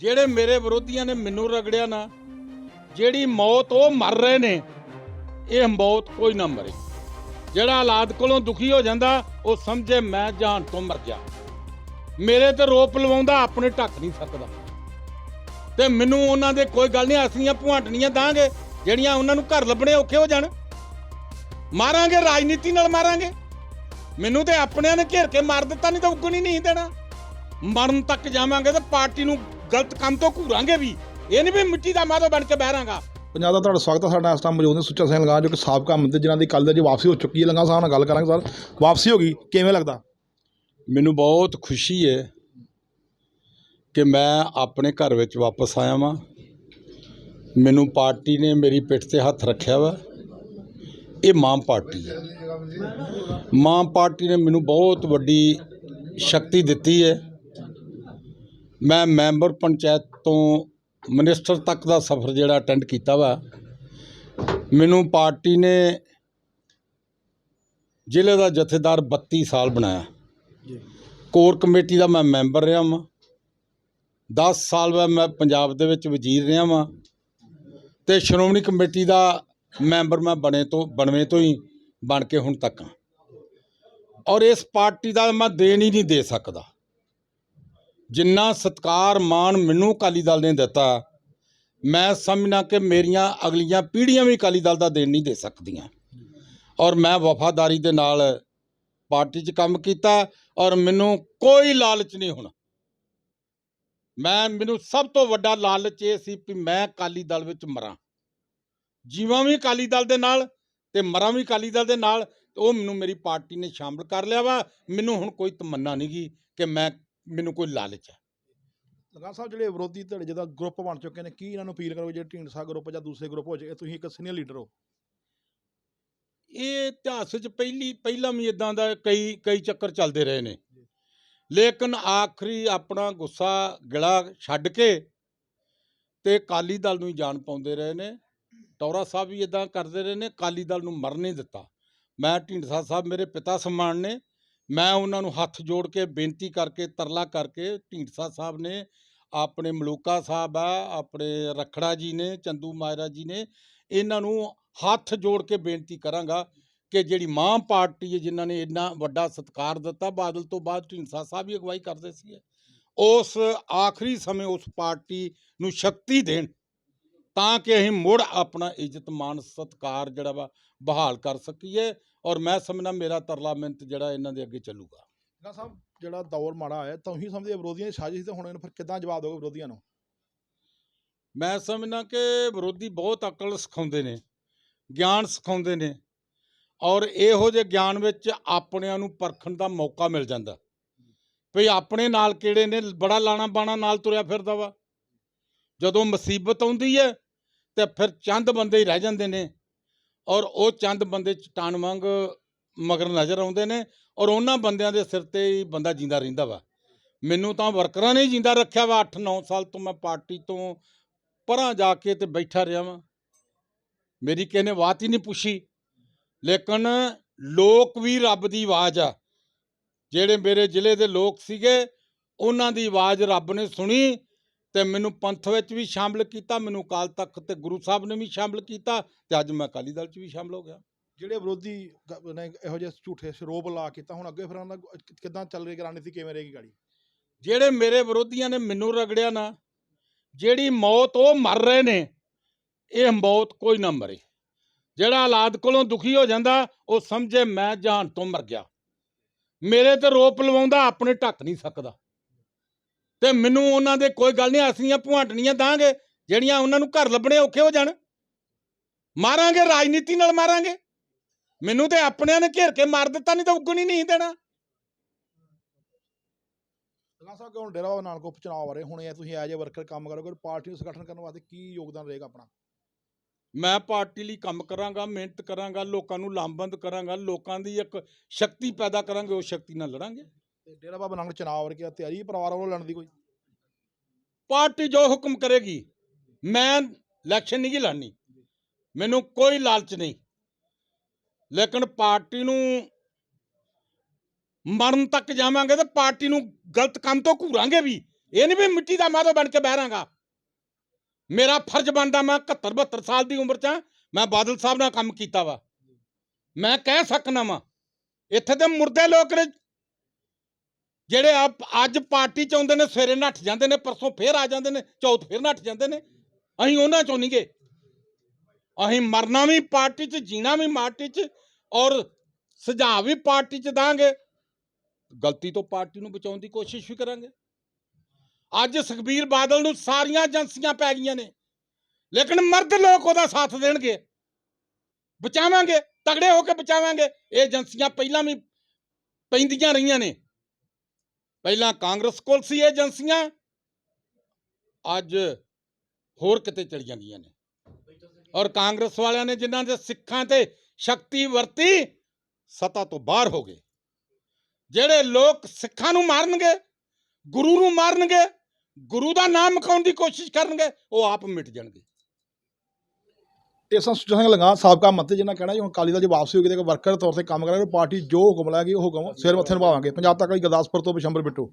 ਜਿਹੜੇ ਮੇਰੇ ਵਿਰੋਧੀਆਂ ਨੇ ਮੈਨੂੰ ਰਗੜਿਆ ਨਾ, ਜਿਹੜੀ ਮੌਤ ਉਹ ਮਰ ਰਹੇ ਨੇ, ਇਹ ਮੌਤ ਕੋਈ ਨਾ ਮਰੇ। ਜਿਹੜਾ ਹਾਲਾਤ ਕੋਲੋਂ ਦੁਖੀ ਹੋ ਜਾਂਦਾ, ਉਹ ਸਮਝੇ ਮੈਂ ਜਾਨ ਤੋਂ ਮਰ ਗਿਆ। ਮੇਰੇ ਤੇ ਰੋਪ ਲਵਾਉਂਦਾ, ਆਪਣੇ ਢੱਕ ਨਹੀਂ ਸਕਦਾ। ਤੇ ਮੈਨੂੰ ਉਹਨਾਂ ਦੇ ਕੋਈ ਗੱਲ ਨਹੀਂ ਅਸਲੀਆਂ ਭੁਆਟਣੀਆਂ ਦਾਂਗੇ, ਜਿਹੜੀਆਂ ਉਹਨਾਂ ਨੂੰ ਘਰ ਲੱਭਣੇ ਔਖੇ ਹੋ ਜਾਣ। ਮਾਰਾਂਗੇ, ਰਾਜਨੀਤੀ ਨਾਲ ਮਾਰਾਂਗੇ। ਮੈਨੂੰ ਤੇ ਆਪਣਿਆਂ ਨੇ ਘੇਰ ਕੇ ਮਾਰ ਦਿੱਤਾ, ਨਹੀਂ ਤਾਂ ਉੱਗਣ ਹੀ ਨਹੀਂ ਦੇਣਾ। ਮਰਨ ਤੱਕ ਜਾਵਾਂਗੇ ਤੇ ਪਾਰਟੀ ਨੂੰ ਗਲਤ ਕੰਮ ਤੋਂ ਘੂਰਾਂਗੇ ਵੀ। ਇਹ ਨਹੀਂ ਵੀ ਮਿੱਟੀ ਦਾ ਮਾਦੋ ਬਣ ਕੇ ਬਹਿਰਾਂਗਾ। ਪੰਜਾਬ ਦਾ ਤੁਹਾਡਾ ਸਵਾਗਤ ਹੈ ਸਾਡਾ ਇਸ ਟਾਈਮ ਮੌਜੂਦ ਨੇ ਸੁੱਚਾ ਸਿੰਘ ਲੰਗਾ ਜੋ ਕਿ ਸਾਬਕਾ ਮੰਤਰੀ ਜਿਨ੍ਹਾਂ ਦੀ ਕੱਲ੍ਹ ਦੇ ਜੀ ਵਾਪਸੀ ਹੋ ਚੁੱਕੀ ਹੈ। ਲੰਗਾ ਸਾਹਿਬ ਨਾਲ ਗੱਲ ਕਰਾਂਗੇ ਸਰ। ਵਾਪਸੀ ਹੋ ਗਈ ਕਿਵੇਂ ਲੱਗਦਾ? ਮੈਨੂੰ ਬਹੁਤ ਖੁਸ਼ੀ ਹੈ ਕਿ ਮੈਂ ਆਪਣੇ ਘਰ ਵਿੱਚ ਵਾਪਸ ਆਇਆ ਵਾਂ। ਮੈਨੂੰ ਪਾਰਟੀ ਨੇ ਮੇਰੀ ਪਿੱਠ ਤੇ ਹੱਥ ਰੱਖਿਆ ਵਾ। ਇਹ ਮਾਂ ਪਾਰਟੀ ਹੈ। ਮਾਂ ਪਾਰਟੀ ਨੇ ਮੈਨੂੰ ਬਹੁਤ ਵੱਡੀ ਸ਼ਕਤੀ ਦਿੱਤੀ ਹੈ। ਮੈਂ ਮੈਂਬਰ ਪੰਚਾਇਤ ਤੋਂ ਮਿਨਿਸਟਰ ਤੱਕ ਦਾ ਸਫ਼ਰ ਜਿਹੜਾ ਅਟੈਂਡ ਕੀਤਾ ਵਾ ਮੈਨੂੰ ਪਾਰਟੀ ਨੇ ਜ਼ਿਲ੍ਹੇ ਦਾ ਜਥੇਦਾਰ 32 ਸਾਲ ਬਣਾਇਆ। ਕੋਰ ਕਮੇਟੀ ਦਾ ਮੈਂ ਮੈਂਬਰ ਰਿਹਾ ਵਾਂ। 10 ਸਾਲ ਮੈਂ ਪੰਜਾਬ ਦੇ ਵਿੱਚ ਵਜ਼ੀਰ ਰਿਹਾ ਵਾਂ ਤੇ ਸ਼੍ਰੋਮਣੀ ਕਮੇਟੀ ਦਾ ਮੈਂਬਰ ਮੈਂ ਬਣੇ ਤੋਂ ਬਣਵੇਂ ਤੋਂ ਹੀ ਬਣ ਕੇ ਹੁਣ ਤੱਕ ਹਾਂ ਔਰ ਇਸ ਪਾਰਟੀ ਦਾ ਮੈਂ ਦੇਣ ਹੀ ਨਹੀਂ ਦੇ ਸਕਦਾ। ਜਿੰਨਾ ਸਤਕਾਰ ਮਾਣ ਮੈਨੂੰ ਅਕਾਲੀ ਦਲ ਨੇ ਦਿੱਤਾ, ਮੈਂ ਸਮਝਣਾ ਕਿ ਮੇਰੀਆਂ ਅਗਲੀਆਂ ਪੀੜ੍ਹੀਆਂ ਵੀ ਅਕਾਲੀ ਦਲ ਦਾ ਦੇਣ ਨਹੀਂ ਦੇ ਸਕਦੀਆਂ। ਔਰ ਮੈਂ ਵਫਾਦਾਰੀ ਦੇ ਨਾਲ ਪਾਰਟੀ 'ਚ ਕੰਮ ਕੀਤਾ ਔਰ ਮੈਨੂੰ ਕੋਈ ਲਾਲਚ ਨਹੀਂ ਹੁਣ। ਮੈਂ, ਮੈਨੂੰ ਸਭ ਤੋਂ ਵੱਡਾ ਲਾਲਚ ਇਹ ਸੀ ਕਿ ਮੈਂ ਅਕਾਲੀ ਦਲ ਵਿੱਚ ਮਰਾਂ। ਜੀਵਾਂ ਵੀ ਅਕਾਲੀ ਦਲ ਦੇ ਨਾਲ ਤੇ ਮਰਾਂ ਵੀ ਅਕਾਲੀ ਦਲ ਦੇ ਨਾਲ ਉਹ ਮੈਨੂੰ ਮੇਰੀ ਪਾਰਟੀ ਨੇ ਸ਼ਾਮਲ ਕਰ ਲਿਆ ਵਾ। ਮੈਨੂੰ ਹੁਣ ਕੋਈ ਤਮੰਨਾ ਨਹੀਂ ਗੀ ਕਿ ਮੈਂ ਮੈਨੂੰ ਕੋਈ ਲਾਲਚ ਹੈ। ਲੰਗਾ ਸਾਹਿਬ ਜਿਹੜੇ ਵਿਰੋਧੀ ਧੜੇ ਜਿਹਦਾ ਗਰੁੱਪ ਬਣ ਚੁੱਕੇ ਨੇ ਕੀ ਇਹਨਾਂ ਨੂੰ ਅਪੀਲ ਕਰੋਗੇ? ਜਿਹੜੇ ਢੀਂਡਸਾ ਗਰੁੱਪ ਜਾਂ ਦੂਸਰੇ ਗਰੁੱਪ ਹੋ ਜਾਏ ਤੁਸੀਂ ਇੱਕ ਸੀਨੀਅਰ ਲੀਡਰ ਹੋ। ਇਹ ਇਤਿਹਾਸ ਵਿੱਚ ਪਹਿਲੀ ਪਹਿਲਾਂ ਵੀ ਇਦਾਂ ਦਾ ਕਈ ਕਈ ਚੱਕਰ ਚੱਲਦੇ ਰਹੇ ਨੇ। ਲੇਕਿਨ ਆਖਰੀ ਆਪਣਾ ਗੁੱਸਾ ਗਿਲਾ ਛੱਡ ਕੇ ਤੇ ਕਾਲੀ ਦਲ ਨੂੰ ਹੀ ਜਾਨ ਪਾਉਂਦੇ ਰਹੇ ਨੇ। ਟੌਰਾ ਸਾਹਿਬ ਵੀ ਇਦਾਂ ਕਰਦੇ ਰਹੇ ਨੇ ਕਾਲੀ ਦਲ ਨੂੰ ਮਰਨ ਨਹੀਂ ਦਿੱਤਾ। ਮੈਂ ਢੀਂਡਸਾ ਸਾਹਿਬ ਮੇਰੇ ਪਿਤਾ ਸਮਾਨ ਨੇ। ਮੈਂ ਉਹਨਾਂ ਨੂੰ ਹੱਥ ਜੋੜ ਕੇ ਬੇਨਤੀ ਕਰਕੇ, ਤਰਲਾ ਕਰਕੇ ਢੀਂਡਸਾ ਸਾਹਿਬ ਨੇ, ਆਪਣੇ ਮਲੂਕਾ ਸਾਹਿਬ ਆ, ਆਪਣੇ ਰਖੜਾ ਜੀ ਨੇ, ਚੰਦੂ ਮਾਇਰਾ ਜੀ ਨੇ, ਇਹਨਾਂ ਨੂੰ ਹੱਥ ਜੋੜ ਕੇ ਬੇਨਤੀ ਕਰਾਂਗਾ ਕਿ ਜਿਹੜੀ ਮਾਂ ਪਾਰਟੀ ਹੈ, ਜਿਨ੍ਹਾਂ ਨੇ ਇੰਨਾ ਵੱਡਾ ਸਤਿਕਾਰ ਦਿੱਤਾ, ਬਾਦਲ ਤੋਂ ਬਾਅਦ ਢੀਂਡਸਾ ਸਾਹਿਬ ਵੀ ਅਗਵਾਈ ਕਰਦੇ ਸੀ ਉਸ ਆਖਰੀ ਸਮੇਂ ਉਸ ਪਾਰਟੀ ਨੂੰ ਸ਼ਕਤੀ ਦੇਣ, ਤਾਂ ਕਿ ਅਸੀਂ ਮੁੜ ਆਪਣਾ ਇੱਜ਼ਤ ਮਾਨ ਸਤਿਕਾਰ ਜਿਹੜਾ ਵਾ ਬਹਾਲ ਕਰ ਸਕੀਏ ਔਰ ਮੈਂ ਸਮਝਣਾ ਮੇਰਾ ਤਰਲਾ ਮਿੰਤ ਜਿਹੜਾ ਇਹਨਾਂ ਦੇ ਅੱਗੇ ਚੱਲੂਗਾ। ਲੰਗਾ ਸਾਹਿਬ ਜਿਹੜਾ ਦੌਰ ਮਾੜਾ ਆਇਆ ਸਮਝਦੇ ਹੋ ਵਿਰੋਧੀਆਂ ਦੀ ਸਾਜ਼ਿਸ਼ ਤੇ ਹੁਣ ਇਹਨੂੰ ਫਿਰ ਕਿੱਦਾਂ ਜਵਾਬ ਦੋਗੇ ਵਿਰੋਧੀਆਂ ਨੂੰ? ਮੈਂ ਸਮਝਣਾ ਕਿ ਵਿਰੋਧੀ ਬਹੁਤ ਅਕਲ ਸਿਖਾਉਂਦੇ ਨੇ ਗਿਆਨ ਸਿਖਾਉਂਦੇ ਨੇ ਔਰ ਇਹੋ ਜਿਹੇ ਗਿਆਨ ਵਿੱਚ ਆਪਣਿਆਂ ਨੂੰ ਪਰਖਣ ਦਾ ਮੌਕਾ ਮਿਲ ਜਾਂਦਾ। ਭਈ ਆਪਣੇ ਨਾਲ ਕਿਹੜੇ ਨੇ ਬੜਾ ਲਾਣਾ ਬਾਣਾ ਨਾਲ ਤੁਰਿਆ ਫਿਰਦਾ ਵਾ। ਜਦੋਂ ਮੁਸੀਬਤ ਆਉਂਦੀ ਹੈ ਤੇ ਫਿਰ ਚੰਦ ਬੰਦੇ ਹੀ ਰਹਿ ਜਾਂਦੇ ਨੇ। ਔਰ ਉਹ ਚੰਦ ਬੰਦੇ ਚਟਾਨ ਵਾਂਗ ਮਗਰ ਨਜ਼ਰ ਆਉਂਦੇ ਨੇ ਔਰ ਉਹਨਾਂ ਬੰਦਿਆਂ ਦੇ ਸਿਰ ਤੇ ਹੀ ਬੰਦਾ ਜਿੰਦਾ ਰਹਿੰਦਾ ਵਾ। ਮੈਨੂੰ ਤਾਂ ਵਰਕਰਾਂ ਨੇ ਹੀ ਜਿੰਦਾ ਰੱਖਿਆ ਵਾ 8-9 ਸਾਲ ਤੋਂ ਮੈਂ ਪਾਰਟੀ ਤੋਂ ਪਰਾਂ ਜਾ ਕੇ ਤੇ ਬੈਠਾ ਰਿਹਾ ਵਾਂ। ਮੇਰੀ ਕਿਸੇ ਨੇ ਬਾਤ ਹੀ ਨਹੀਂ ਪੁੱਛੀ। ਲੇਕਿਨ ਲੋਕ ਵੀ ਰੱਬ ਦੀ ਆਵਾਜ਼ ਆ। ਜਿਹੜੇ ਮੇਰੇ ਜ਼ਿਲ੍ਹੇ ਦੇ ਲੋਕ ਸੀਗੇ, ਉਹਨਾਂ ਦੀ ਆਵਾਜ਼ ਰੱਬ ਨੇ ਸੁਣੀ ਤੇ ਮੈਨੂੰ ਪੰਥ ਵਿੱਚ ਵੀ ਸ਼ਾਮਲ ਕੀਤਾ ਮੈਨੂੰ ਅਕਾਲ ਤਖਤ ਤੇ ਗੁਰੂ ਸਾਹਿਬ ਨੇ ਵੀ ਸ਼ਾਮਲ ਕੀਤਾ ਤੇ ਅੱਜ ਮੈਂ ਅਕਾਲੀ ਦਲ 'ਚ ਵੀ ਸ਼ਾਮਲ ਹੋ ਗਿਆ। ਜਿਹੜੇ ਵਿਰੋਧੀ ਨੇ ਇਹੋ ਜਿਹੇ ਝੂਠੇ ਸਰੋਪ ਲਾ ਕੀਤਾ ਹੁਣ ਅੱਗੇ ਫਿਰ ਦਾ ਕਿੱਦਾਂ ਚੱਲ ਰਹੀ ਰਣਨੀਤੀ ਕਿਵੇਂ ਰਹੇਗੀ ਗਾੜੀ? ਜਿਹੜੇ ਮੇਰੇ ਵਿਰੋਧੀਆਂ ਨੇ ਮੈਨੂੰ ਰਗੜਿਆ ਨਾ ਜਿਹੜੀ ਮੌਤ ਉਹ ਮਰ ਰਹੇ ਨੇ ਇਹ ਮੌਤ ਕੋਈ ਨਾ ਮਰੇ। ਜਿਹੜਾ ਹਾਲਾਤ ਕੋਲੋਂ ਦੁਖੀ ਹੋ ਜਾਂਦਾ ਉਹ ਸਮਝੇ ਮੈਂ ਜਾਨ ਤੋਂ ਮਰ ਗਿਆ। ਮੇਰੇ ਤੇ ਰੋਪ ਲਵਾਉਂਦਾ ਆਪਣੇ ਢੱਕ ਨਹੀਂ ਸਕਦਾ। ਤੇ ਮੈਨੂੰ ਉਹਨਾਂ ਦੇ ਕੋਈ ਗੱਲ ਨਹੀਂ ਅਸਲੀਆਂ ਭੁਆਟਣੀਆਂ ਦਾਂਗੇ ਜਿਹੜੀਆਂ ਉਹਨਾਂ ਨੂੰ ਘਰ ਲੱਭਣੇ ਔਖੇ ਹੋ ਜਾਣ। ਮਾਰਾਂਗੇ ਰਾਜਨੀਤੀ ਨਾਲ ਮਾਰਾਂਗੇ। ਮੈਨੂੰ ਤੇ ਆਪਣਿਆਂ ਨੇ ਘੇਰ ਕੇ ਮਾਰ ਦਿੱਤਾ ਨਹੀਂ ਤਾਂ ਉੱਗਣੀ ਨਹੀਂ ਦੇਣਾ। ਲੰਗਾ ਸਾਹਿਬ ਕਿ ਹੁਣ ਡੇਰਾ ਬਾਬਾ ਨਾਨਕ ਉਪ ਚੁਣਾਵ ਆ ਰਹੇ ਹੁਣ ਇਹ ਤੁਸੀਂ ਐਜ ਏ ਵਰਕਰ ਕੰਮ ਕਰੋਗੇ ਪਾਰਟੀ ਨੂੰ ਸੰਗਠਨ ਕਰਨ ਵਾਸਤੇ ਕੀ ਯੋਗਦਾਨ ਰਹੇਗਾ ਆਪਣਾ? ਮੈਂ ਪਾਰਟੀ ਲਈ ਕੰਮ ਕਰਾਂਗਾ ਮਿਹਨਤ ਕਰਾਂਗਾ ਲੋਕਾਂ ਨੂੰ ਲਾਮਬੰਦ ਕਰਾਂਗਾ ਲੋਕਾਂ ਦੀ ਇੱਕ ਸ਼ਕਤੀ ਪੈਦਾ ਕਰਾਂਗੇ ਉਹ ਸ਼ਕਤੀ ਨਾਲ ਲੜਾਂਗੇ। ਤੇ ਡੇਰਾ ਬਾਬਾ ਨਾਨਕ ਚੁਣਾਵ ਵਰਗੀ ਤਿਆਰੀ ਪਰਿਵਾਰ ਵੱਲੋਂ ਲੜਨ ਦੀ ਕੋਈ ਪਾਰਟੀ ਜੋ ਹੁਕਮ ਕਰੇਗੀ, ਮੈਂ ਇਲੈਕਸ਼ਨ ਨਹੀਂ ਲੜਨੀ। ਮੈਨੂੰ ਕੋਈ ਲਾਲਚ ਨਹੀਂ। ਲੇਕਿਨ ਪਾਰਟੀ ਨੂੰ ਮਰਨ ਤੱਕ ਜਾਵਾਂਗੇ ਤੇ ਪਾਰਟੀ ਨੂੰ ਗਲਤ ਕੰਮ ਤੋਂ ਘੂਰਾਂਗੇ ਵੀ। ਇਹ ਨਹੀਂ ਵੀ ਮਿੱਟੀ ਦਾ ਮਾਧੋ ਬਣ ਕੇ ਬਹਿਰਾਂਗਾ ਮੇਰਾ ਫਰਜ਼ ਬਣਦਾ ਮੈਂ 71 72 ਸਾਲ ਦੀ ਉਮਰ 'ਚ ਮੈਂ ਬਾਦਲ ਸਾਹਿਬ ਨਾਲ ਕੰਮ ਕੀਤਾ ਵਾ। ਮੈਂ ਕਹਿ ਸਕਣਾ ਵਾ, ਇੱਥੇ ਤੇ ਮੁਰਦੇ ਲੋਕ ਨੇ ਜਿਹੜੇ ਆਪ ਅੱਜ ਪਾਰਟੀ ਚ ਆਉਂਦੇ ਨੇ, ਸਵੇਰੇ ਨੱਠ ਜਾਂਦੇ ਨੇ, ਪਰਸੋਂ ਫੇਰ ਆ ਜਾਂਦੇ ਨੇ, ਚੌਥ ਫੇਰ ਨੱਠ ਜਾਂਦੇ ਨੇ। ਅਸੀਂ ਉਹਨਾਂ ਚੋਂ ਨਹੀਂ ਗਏ। ਅਸੀਂ ਮਰਨਾ ਵੀ ਪਾਰਟੀ ਚ, ਜੀਣਾ ਵੀ ਪਾਰਟੀ ਚ ਔਰ ਸੁਝਾਅ ਵੀ ਪਾਰਟੀ ਚ ਦਾਂਗੇ। ਗਲਤੀ ਤੋਂ ਪਾਰਟੀ ਨੂੰ ਬਚਾਉਣ ਦੀ ਕੋਸ਼ਿਸ਼ ਵੀ ਕਰਾਂਗੇ। ਅੱਜ ਸੁਖਬੀਰ ਬਾਦਲ ਨੂੰ ਸਾਰੀਆਂ ਏਜੰਸੀਆਂ ਪੈ ਗਈਆਂ ਨੇ, ਲੇਕਿਨ ਮਰਦ ਲੋਕ ਉਹਦਾ ਸਾਥ ਦੇਣਗੇ। ਬਚਾਵਾਂਗੇ, ਤਗੜੇ ਹੋ ਕੇ ਬਚਾਵਾਂਗੇ। ਇਹ ਏਜੰਸੀਆਂ ਪਹਿਲਾਂ ਵੀ ਪੈਂਦੀਆਂ ਰਹੀਆਂ ਨੇ। ਪਹਿਲਾਂ ਕਾਂਗਰਸ ਕੋਲ ਸੀ ਏਜੰਸੀਆਂ, ਅੱਜ ਹੋਰ ਕਿਤੇ ਚਲ ਜਾਂਦੀਆਂ ਨੇ। ਔਰ ਕਾਂਗਰਸ ਵਾਲਿਆਂ ਨੇ ਜਿਨ੍ਹਾਂ ਦੇ ਸਿੱਖਾਂ ਤੇ ਸ਼ਕਤੀ ਵਰਤੀ, ਸਤਾ ਤੋਂ ਬਾਹਰ ਹੋ ਗਏ। ਜਿਹੜੇ ਲੋਕ ਸਿੱਖਾਂ ਨੂੰ ਮਾਰਨਗੇ, ਗੁਰੂ ਨੂੰ ਮਾਰਨਗੇ, ਗੁਰੂ ਦਾ ਨਾਮ ਮਕਾਉਣ ਦੀ ਕੋਸ਼ਿਸ਼ ਕਰਨਗੇ, ਉਹ ਆਪ ਮਿਟ ਜਾਣਗੇ। ਇਸ ਤਰ੍ਹਾਂ ਸਿੰਘ ਲੰਗਾ ਸਾਬਕਾ ਮੰਤਰੀ ਜਿਹਨਾਂ ਕਹਿਣਾ ਜੀ, ਹੁਣ ਅਕਾਲੀ ਦਲ ਦੀ ਵਾਪਸੀ ਹੋ ਗਈ ਤੇ ਵਰਕਰ ਤੌਰ ਤੇ ਕੰਮ ਕਰਾਂਗੇ ਪਾਰਟੀ ਜੋ ਹੁਕਮ ਲਾਏਗੀ, ਉਹ ਹੁਕਮ ਸਿਰ ਮੱਥੇ ਨਿਭਾਵਾਂਗੇ। ਪੰਜਾਬ ਤੱਕ ਵਾਲੀ ਗੁਰਦਾਸਪੁਰ ਤੋਂ ਬਿਸ਼ੰਬਰ ਬਿੱਟੂ।